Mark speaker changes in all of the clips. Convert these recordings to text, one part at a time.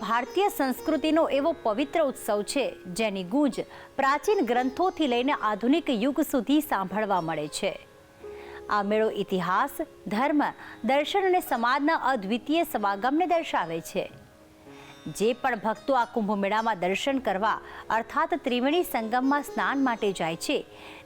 Speaker 1: ભારતીય સંસ્કૃતિનો એવો પવિત્ર ઉત્સવ છે, જેની ગૂંજ પ્રાચીન ગ્રંથોથી લઈને આધુનિક યુગ સુધી સાંભળવા મળે છે. આ મેળો ઇતિહાસ, ધર્મ, દર્શન અને સમાજના અદ્વિતીય સમાગમને દર્શાવે છે. જે પણ ભક્તો આ કુંભ મેળામાં દર્શન કરવા, અર્થાત ત્રિવેણી સંગમમાં સ્નાન માટે જાય છે,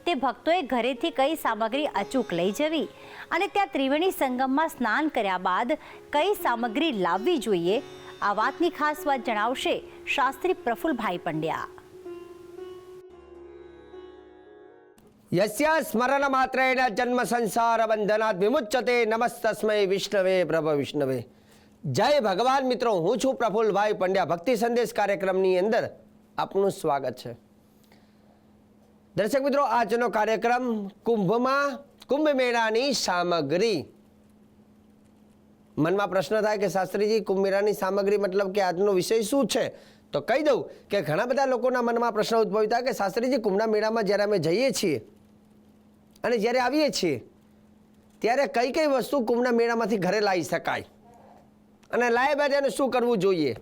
Speaker 1: તે ભક્તોએ ઘરેથી કઈ સામગ્રી અચૂક લઈ જવી અને ત્યાં ત્રિવેણી સંગમમાં સ્નાન કર્યા બાદ કઈ સામગ્રી લાવવી જોઈએ આ વાતની ખાસ વાત જણાવશે શાસ્ત્રી પ્રફુલભાઈ પંડ્યા.
Speaker 2: યસ્યા સ્મરણ માત્રેણ જન્મ સંસાર બંધનાત વિમુચ્યતે નમસ્તસ્મય વિષ્ણવે પ્રભ વિષ્ણવે. જય ભગવાન મિત્રો, હું છું પ્રફુલ્લભાઈ પંડ્યા. ભક્તિ સંદેશ કાર્યક્રમની અંદર આપનું સ્વાગત છે. દર્શક મિત્રો, આજનો કાર્યક્રમ કુંભમાં કુંભ મેળાની સામગ્રી મનમાં પ્રશ્ન થાય કે શાસ્ત્રીજી કુંભ મેળાની સામગ્રી મતલબ કે આજનો વિષય શું છે? તો કહી દઉં કે ઘણા બધા લોકોના મનમાં પ્રશ્ન ઉદ્ભવી થાય કે શાસ્ત્રીજી, કુંભના મેળામાં જ્યારે અમે જઈએ છીએ અને જ્યારે આવીએ છીએ, ત્યારે કઈ કઈ વસ્તુ કુંભના મેળામાંથી ઘરે લાવી શકાય? અને લાવ્યા બાદ એને શું કરવું જોઈએ?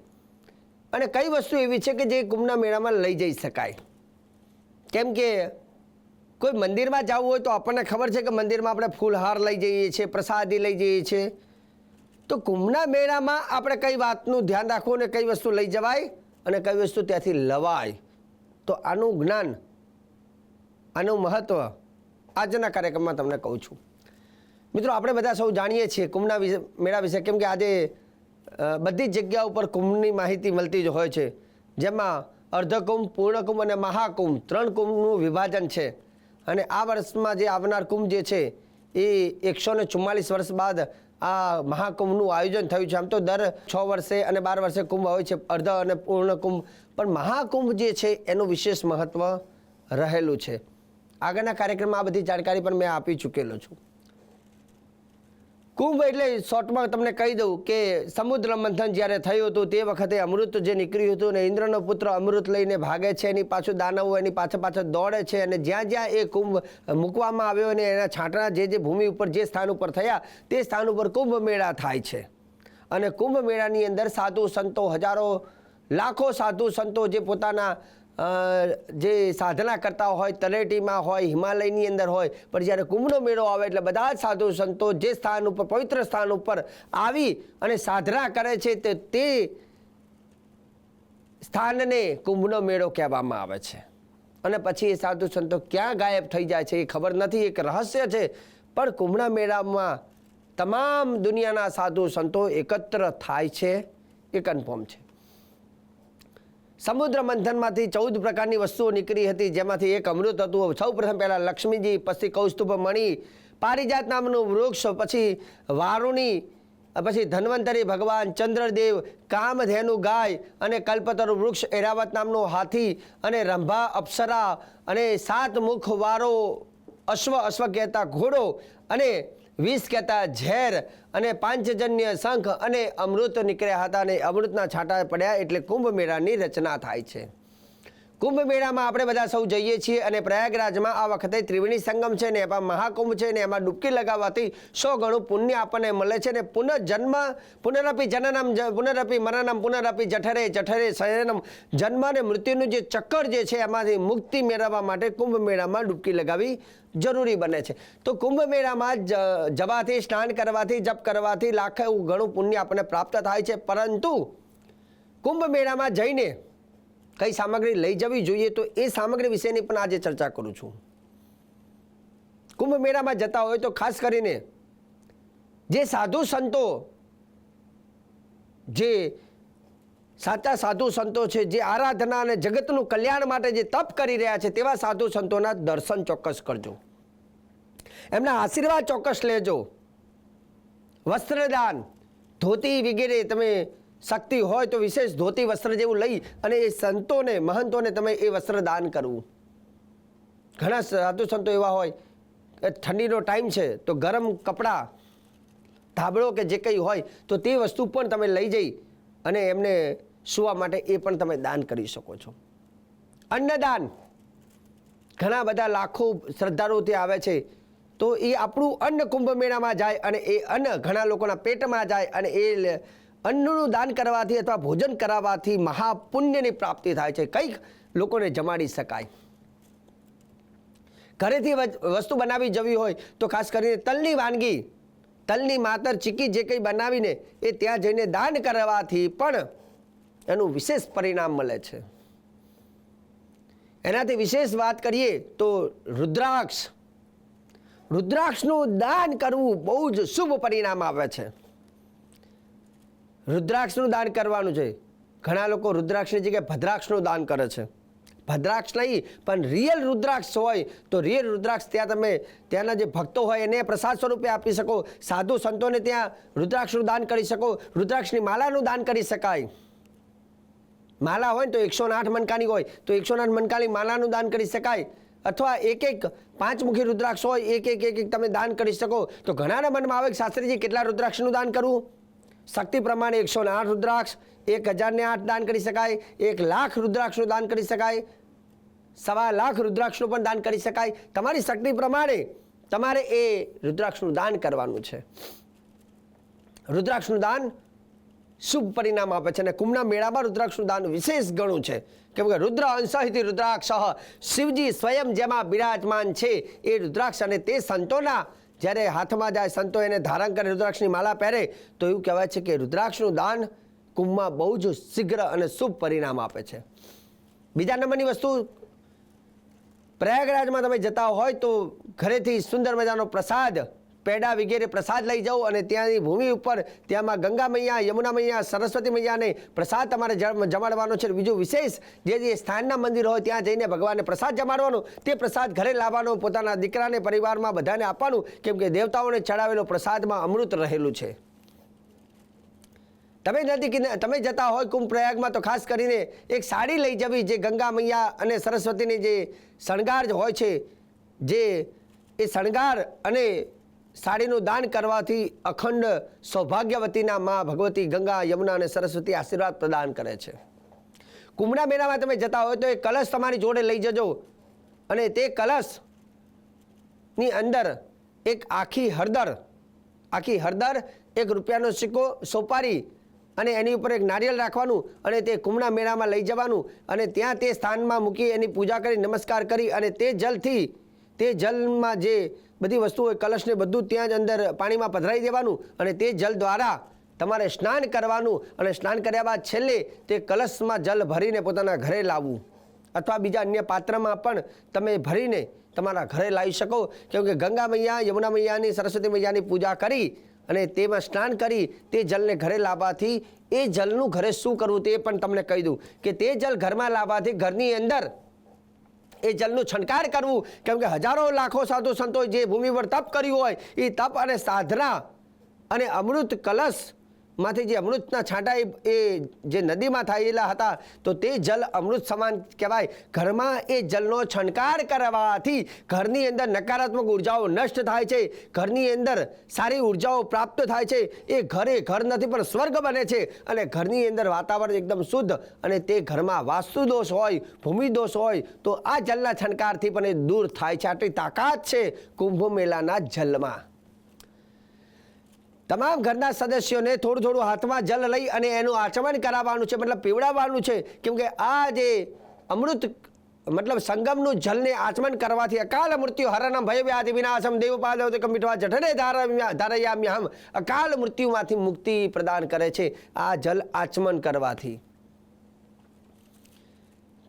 Speaker 2: અને કઈ વસ્તુ એવી છે કે જે કુંભના મેળામાં લઈ જઈ શકાય? કેમ કે કોઈ મંદિરમાં જવું હોય તો આપણને ખબર છે કે મંદિરમાં આપણે ફૂલહાર લઈ જઈએ છીએ, પ્રસાદી લઈ જઈએ છીએ. તો કુંભના મેળામાં આપણે કઈ વાતનું ધ્યાન રાખવું અને કઈ વસ્તુ લઈ જવાય અને કઈ વસ્તુ ત્યાંથી લવાય? તો આનું જ્ઞાન, આનું મહત્ત્વ આજના કાર્યક્રમમાં તમને કહું છું. મિત્રો, આપણે બધા સૌ જાણીએ છીએ કુંભના વિશે, મેળા વિશે, કેમ કે આજે બધી જ જગ્યા ઉપર કુંભની માહિતી મળતી જ હોય છે. જેમાં અર્ધકુંભ, પૂર્ણકુંભ અને મહાકુંભ ત્રણ કુંભનું વિભાજન છે. અને આ વર્ષમાં જે આવનાર કુંભ જે છે, એ એકસો ને ચુમ્માલીસ વર્ષ બાદ આ મહાકુંભનું આયોજન થયું છે. આમ તો દર છ વર્ષે અને બાર વર્ષે કુંભ હોય છે, અર્ધ અને પૂર્ણ કુંભ. પણ મહાકુંભ જે છે, એનું વિશેષ મહત્વ રહેલું છે. આગળના કાર્યક્રમમાં આ બધી જાણકારી પણ મેં આપી ચૂકેલો છું. કુંભ એટલે શોર્ટમાં તમને કહી દઉં કે સમુદ્ર મંથન જ્યારે થયું હતું તે વખતે અમૃત જે નીકળ્યું હતું ને ઇન્દ્રનો પુત્ર અમૃત લઈને ભાગે છે, એની પાછું દાનવો એની પાછળ પાછળ દોડે છે અને જ્યાં જ્યાં એ કુંભ મૂકવામાં આવ્યો અને એના છાંટણા જે જે ભૂમિ ઉપર જે સ્થાન ઉપર થયા તે સ્થાન ઉપર કુંભ મેળા થાય છે. અને કુંભ મેળાની અંદર સાધુ સંતો હજારો, લાખો સાધુ સંતો જે પોતાના જે સાધના કરતા હોય, તલેટીમાં હોય, હિમાલયની અંદર હોય, પણ જ્યારે કુંભનો મેળો આવે એટલે બધા જ સાધુ સંતો જે સ્થાન ઉપર, પવિત્ર સ્થાન ઉપર આવી અને સાધના કરે છે, તે તે સ્થાનને કુંભનો મેળો કહેવામાં આવે છે. અને પછી એ સાધુ સંતો ક્યાં ગાયબ થઈ જાય છે એ ખબર નથી, એક રહસ્ય છે. પણ કુંભના મેળામાં તમામ દુનિયાના સાધુ સંતો એકત્ર થાય છે, એ કન્ફર્મ છે. સમુદ્ર મંથનમાંથી ચૌદ પ્રકારની વસ્તુઓ નીકળી હતી. જેમાંથી એક અમૃત હતું. સૌ પ્રથમ પહેલાં લક્ષ્મીજી, પછી કૌસ્તુભ મણી, પારિજાત નામનું વૃક્ષ, પછી વારુણી, પછી ધન્વંતરી ભગવાન, ચંદ્રદેવ, કામધેનુ ગાય અને કલ્પતરુ વૃક્ષ, એરાવત નામનો હાથી અને રંભા અપ્સરા અને સાત મુખ વારો અશ્વ અશ્વ કહેતા ઘોડો અને વીસ કહેતા ઝેર અને પાંચજન્ય શંખ અને અમૃત નીકળ્યા હતા અને અમૃતના છાંટા પડ્યા એટલે કુંભ મેળાની રચના થાય છે. કુંભ મેળામાં આપણે બધા સૌ જઈએ છીએ અને પ્રયાગરાજમાં આ વખતે ત્રિવેણી સંગમ છે ને એમાં મહાકુંભ છે ને એમાં ડૂબકી લગાવવાથી સો ગણું પુણ્ય આપણને મળે છે ને પુનર્જન્મ પુનરપી જનનમ પુનરપી મરણમ, પુનરપી જઠરે જઠરે શયનમ, જન્મ અને મૃત્યુનું જે ચક્કર જે છે એમાંથી મુક્તિ મેળવવા માટે કુંભ મેળામાં ડૂબકી લગાવવી જરૂરી બને છે. તો કુંભ મેળામાં જવાથી, સ્નાન કરવાથી, જપ કરવાથી લાખ ઘણું પુણ્ય આપણને પ્રાપ્ત થાય છે. પરંતુ કુંભ મેળામાં જઈને કઈ સામગ્રી લઈ જવી જોઈએ તો એ સામગ્રી વિશેની પણ આજે ચર્ચા કરું છું. કુંભ મેળામાં જતા હોય તો ખાસ કરીને જે સાધુ સંતો જે સાચા સાધુ સંતો છે, જે આરાધના અને જગતનું કલ્યાણ માટે જે તપ કરી રહ્યા છે, તેવા સાધુ સંતોના દર્શન ચોક્કસ કરજો. એમના આશીર્વાદ ચોક્કસ લેજો. વસ્ત્રદાન, ધોતી વગેરે તમે શક્તિ હોય તો વિશેષ ધોતી વસ્ત્ર જેવું લઈ અને એ સંતોને, મહંતોને તમે એ વસ્ત્ર દાન કરવું. ઘણા સાધુ સંતો એવા હોય કે ઠંડીનો ટાઈમ છે, તો ગરમ કપડાં, ધાબળો કે જે કંઈ હોય, તો તે વસ્તુ પણ તમે લઈ જઈ અને એમને સુવા માટે એ પણ તમે દાન કરી શકો છો. અન્નદાન. ઘણા બધા લાખો શ્રદ્ધાળુઓ આવે છે, તો એ આપણું અન્ન કુંભ મેળામાં જાય અને એ અન્ન ઘણા લોકોના પેટમાં જાય અને એ અન્નનું દાન કરવાથી અથવા ભોજન કરાવવાથી મહાપુણ્યની પ્રાપ્તિ થાય છે. કંઈક લોકોને જમાડી શકાય. ઘરેથી વસ્તુ બનાવી જવી હોય તો ખાસ કરીને તલની વાનગી, તલની માતર, ચીકી જે કંઈ બનાવીને એ ત્યાં જઈને દાન કરવાથી પણ એનું વિશેષ પરિણામ મળે છે. એનાથી વિશેષ વાત કરીએ તો રુદ્રાક્ષ. રુદ્રાક્ષનું દાન કરવું બહુ જ શુભ પરિણામ આવે છે. રુદ્રાક્ષનું દાન કરવાનું છે. ઘણા લોકો રુદ્રાક્ષની જગ્યાએ ભદ્રાક્ષનું દાન કરે છે. ભદ્રાક્ષ નહીં, પણ રિયલ રુદ્રાક્ષ હોય તો રિયલ રુદ્રાક્ષ ત્યાં તમે ત્યાંના જે ભક્તો હોય એને પ્રસાદ સ્વરૂપે આપી શકો. સાધુ સંતોને ત્યાં રુદ્રાક્ષનું દાન કરી શકો. રુદ્રાક્ષની માલાનું દાન કરી શકાય. માલા હોય તો એકસો આઠ મનકાની હોય, તો એકસો આઠ મનકાની માલાનું દાન કરી શકાય. અથવા એક એક પાંચમુખી રુદ્રાક્ષ હોય, એક એક એક એક તમે દાન કરી શકો. તો ઘણાના મનમાં આવે શાસ્ત્રીજી, કેટલા રુદ્રાક્ષનું દાન કરવું? શક્તિ પ્રમાણે એકસો આઠ રુદ્રાક્ષ, એક હજારને આઠ દાન કરી શકાય, એક લાખ રુદ્રાક્ષનું દાન કરી શકાય, સવા લાખ રુદ્રાક્ષનું પણ દાન કરી શકાય. તમારી શક્તિ પ્રમાણે તમારે એ રુદ્રાક્ષનું દાન કરવાનું છે. રુદ્રાક્ષનું દાન શુભ પરિણામ આપે છે અને કુંભના મેળામાં રુદ્રાક્ષનું દાન વિશેષ ગણું છે. કેમ કે રુદ્ર અંશહિત રુદ્રાક્ષ. શિવજી સ્વયં જેમાં બિરાજમાન છે એ રુદ્રાક્ષ અને તે સંતોના જ્યારે હાથમાં જાય સંતો એને ધારણ કરે રુદ્રાક્ષની માલા પહેરે, તો એવું કહેવાય છે કે રુદ્રાક્ષનું દાન કુંભમાં બહુ જ શીઘ્ર અને શુભ પરિણામ આપે છે. બીજા નંબરની વસ્તુ, પ્રયાગરાજમાં તમે જતા હોય તો ઘરેથી સુંદર મજાનો પ્રસાદ પેડા વગેરે પ્રસાદ લઈ જાઓ અને ત્યાંની ભૂમિ ઉપર ત્યાંમાં ગંગા મૈયા, યમુના મૈયા, સરસ્વતી મૈયાને પ્રસાદ તમારે જમાડવાનો છે. બીજું વિશેષ જે જે સ્થાનના મંદિર હોય ત્યાં જઈને ભગવાનને પ્રસાદ જમાડવાનો, તે પ્રસાદ ઘરે લાવવાનો, પોતાના દીકરાને પરિવારમાં બધાને આપવાનું, કેમ કે દેવતાઓને ચડાવેલો પ્રસાદમાં અમૃત રહેલું છે. તમે નદી કિના, તમે જતા હોય કુંભ પ્રયાગમાં તો ખાસ કરીને એક સાડી લઈ જવી જે ગંગા મૈયા અને સરસ્વતીની જે શણગાર હોય છે, જે એ શણગાર અને સાડીનું દાન કરવાથી અખંડ સૌભાગ્યવતીના મા ભગવતી ગંગા, યમુના અને સરસ્વતી આશીર્વાદ પ્રદાન કરે છે. કુંભના મેળામાં તમે જતા હોય તો એ કલશ તમારી જોડે લઈ જજો અને તે કલશની અંદર એક આખી હળદર આખી હળદર એક રૂપિયાનો સિક્કો સોપારી અને એની ઉપર એક નારિયેળ રાખવાનું અને તે કુંભના મેળામાં લઈ જવાનું અને ત્યાં તે સ્થાનમાં મૂકી એની પૂજા કરી, નમસ્કાર કરી અને તે જલથી, તે જલમાં જે બધી વસ્તુઓ કલશને બધું ત્યાં જ અંદર પાણીમાં પધરાવી દેવાનું અને તે જલ દ્વારા તમારે સ્નાન કરવાનું અને સ્નાન કર્યા બાદ છેલ્લે તે કલશમાં જલ ભરીને પોતાના ઘરે લાવવું. અથવા બીજા અન્ય પાત્રમાં પણ તમે ભરીને તમારા ઘરે લાવી શકો. કેમ કે ગંગા મૈયા, યમુના મૈયાની, સરસ્વતી મૈયાની પૂજા કરી અને તેમાં સ્નાન કરી તે જલને ઘરે લાવવાથી એ જલનું ઘરે શું કરવું તે પણ તમને કહી દઉં કે તે જલ ઘરમાં લાવવાથી ઘરની અંદર એ જલનું છંટકાર કરવું. કેમ કે હજારો લાખો સાધુ સંતો જે ભૂમિ પર તપ કર્યું હોય એ તપ અને સાધના અને અમૃત કલશ માંથી જે અમૃતના છાંટા એ- જે નદીમાં થયેલા હતા, તો તે જલ અમૃત સમાન કહેવાય. ઘરમાં એ જલનો છંટકાર કરવાથી ઘરની અંદર નકારાત્મક ઉર્જાઓ નષ્ટ થાય છે. ઘરની અંદર સારી ઉર્જાઓ પ્રાપ્ત થાય છે. એ ઘરે ઘર નથી, પણ સ્વર્ગ બને છે અને ઘરની અંદર વાતાવરણ એકદમ શુદ્ધ અને તે ઘરમાં વાસ્તુ દોષ હોય ભૂમિ દોષ હોય, તો આ જલના છંટકારથી પણ એ દૂર થાય છે. આટલી તાકાત છે કુંભ મેળાના જલમાં. તમામ ઘરના સદસ્યોને થોડું થોડું હાથમાં જલ લઈ અને એનું આચમન કરાવવાનું છે, મતલબ પીવડાવવાનું છે. કેમકે આ જે અમૃત, મતલબ સંગમનું જલને આચમન કરવાથી અકાલ મૃત્યુ હરણમ ભય વ્યાધિ વિનાશમ દેવપાલ કમિટવા જઠરે ધારયામ્યહમ. અકાલ મૃત્યુમાંથી મુક્તિ પ્રદાન કરે છે આ જલ આચમન કરવાથી.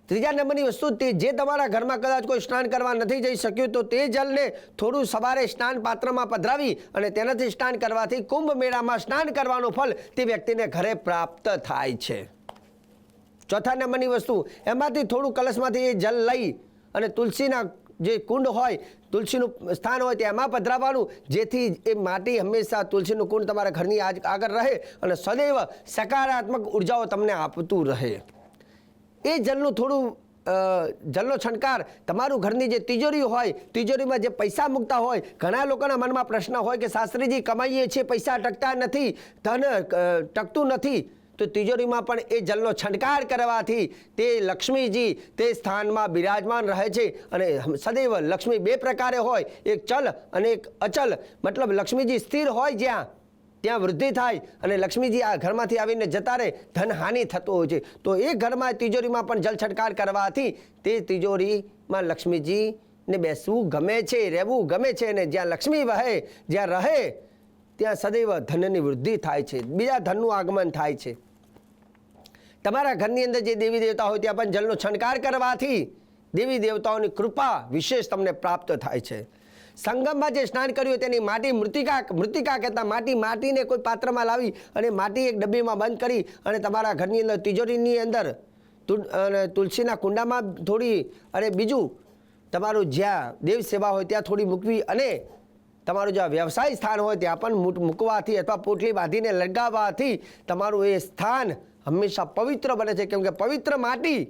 Speaker 2: ત્રીજા નંબરની વસ્તુ તે જે તમારા ઘરમાં કદાચ કોઈ સ્નાન કરવા નથી જઈ શક્યું, તો તે જલને થોડું સવારે સ્નાન પાત્રમાં પધરાવી અને તેનાથી સ્નાન કરવાથી કુંભ મેળામાં સ્નાન કરવાનું ફળ તે વ્યક્તિને ઘરે પ્રાપ્ત થાય છે. ચોથા નંબરની વસ્તુ, એમાંથી થોડું કલશમાંથી એ જલ લઈ અને તુલસીના જે કુંડ હોય, તુલસીનું સ્થાન હોય તેમાં પધરાવવાનું, જેથી એ માટી હંમેશા તુલસીનું કુંડ તમારા ઘરની આગળ રહે અને સદૈવ સકારાત્મક ઉર્જાઓ તમને આપતું રહે. એ જલનું થોડું જલનો છંટકાર તમારું ઘરની જે તિજોરી હોય, તિજોરીમાં જે પૈસા મૂકતા હોય, ઘણા લોકોના મનમાં પ્રશ્ન હોય કે શાસ્ત્રીજી કમાઈએ છીએ, પૈસા ટકતા નથી, ધન ટકતું નથી. તો તિજોરીમાં પણ એ જલનો છંટકાર કરવાથી તે લક્ષ્મીજી તે સ્થાનમાં બિરાજમાન રહે છે અને સદૈવ લક્ષ્મી બે પ્રકારે હોય, એક ચલ અને એક અચલ. મતલબ લક્ષ્મીજી સ્થિર હોય જ્યાં ત્યાં વૃદ્ધિ થાય અને લક્ષ્મીજી આ ઘરમાંથી આવીને જતા રહે, ધનહાનિ થતું હોય છે. તો એ ઘરમાં તિજોરીમાં પણ જલ છટકાર કરવાથી તે તિજોરીમાં લક્ષ્મીજીને બેસવું ગમે છે, રહેવું ગમે છે અને જ્યાં લક્ષ્મી વહે, જ્યાં રહે, ત્યાં સદૈવ ધનની વૃદ્ધિ થાય છે. બીજા ધનનું આગમન થાય છે. તમારા ઘરની અંદર જે દેવી દેવતા હોય ત્યાં પણ જલનો છણકાર કરવાથી દેવી દેવતાઓની કૃપા વિશેષ તમને પ્રાપ્ત થાય છે. સંગમમાં જે સ્નાન કર્યું તેની માટી મૃતિકા મૃતિકા કહેતા માટી માટીને કોઈ પાત્રમાં લાવી અને માટી એક ડબ્બીમાં બંધ કરી અને તમારા ઘરની અંદર તિજોરીની અંદર તુલસીના કુંડામાં થોડી અને બીજું તમારું જ્યાં દેવ સેવા હોય ત્યાં થોડી મૂકવી અને તમારું જ્યાં વ્યવસાય સ્થાન હોય ત્યાં પણ મૂક- મૂકવાથી અથવા પોટલી બાંધીને લગાવવાથી તમારું એ સ્થાન હંમેશા પવિત્ર બને છે. કેમ કે પવિત્ર માટી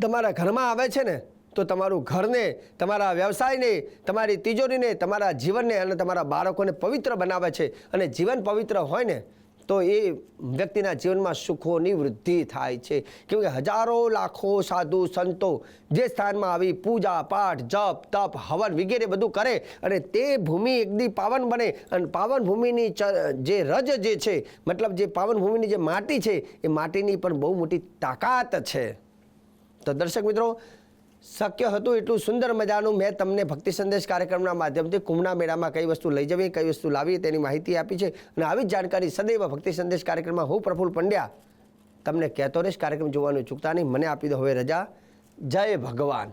Speaker 2: તમારા ઘરમાં આવે છે ને તો તમારું ઘરને, તમારા વ્યવસાયને, તમારી તિજોરીને, તમારા જીવનને અને તમારા બાળકોને પવિત્ર બનાવે છે. અને જીવન પવિત્ર હોય ને, તો એ વ્યક્તિના જીવનમાં સુખોની વૃદ્ધિ થાય છે. કેમ કે હજારો લાખો સાધુ સંતો જે સ્થાનમાં આવી પૂજા, પાઠ, જપ, તપ, હવન વગેરે બધું કરે અને તે ભૂમિ એકદી પાવન બને અને પાવન ભૂમિની જે રજ જે છે, મતલબ જે પાવન ભૂમિની જે માટી છે, એ માટીની પણ બહુ મોટી તાકાત છે. તો દર્શક મિત્રો શક્ય હતું એટલું સુંદર મજાનું મેં તમને ભક્તિ સંદેશ કાર્યક્રમના માધ્યમથી કુંભના મેળામાં કઈ વસ્તુ લઈ જવી, કઈ વસ્તુ લાવી તેની માહિતી આપી છે. અને આવી જ જાણકારી સદૈવ ભક્તિ સંદેશ કાર્યક્રમમાં હું પ્રફુલ પંડ્યા તમને કહેતો રહીશ. કાર્યક્રમ જોવાનું ચૂકતા નહીં. મને આપી દો હવે રજા. જય ભગવાન.